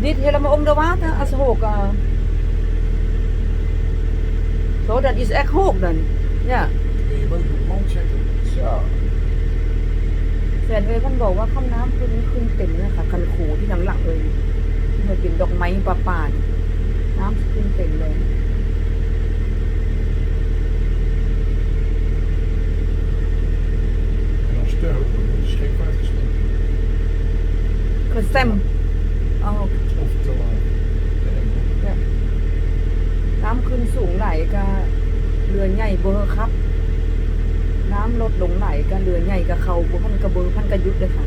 dit helemaal onder water als hoog. eh. Zo, dat is echt hoog dan. Ja. Kun je hem ook op de mand zetten. Zo. แฟนเลยมันบอกว่าข้ามน้ำขึ้นขึ้นเต็มเลยค่ะคันโขที่หลังๆเลยที่มันเป็นดอกไม้ป่าป่านี่น้ำขึ้นเต็มเลย En als te hoog wordt het schip uitgesloten. คือแซม เอาน้ำขึ้นสูงไหลก็เรือใหญ่เบอร์ครับ น้ำลดลงไหลก็เรือใหญ่กับเขาบุพันกระเบอร์พันกระยุดเลยค่ะ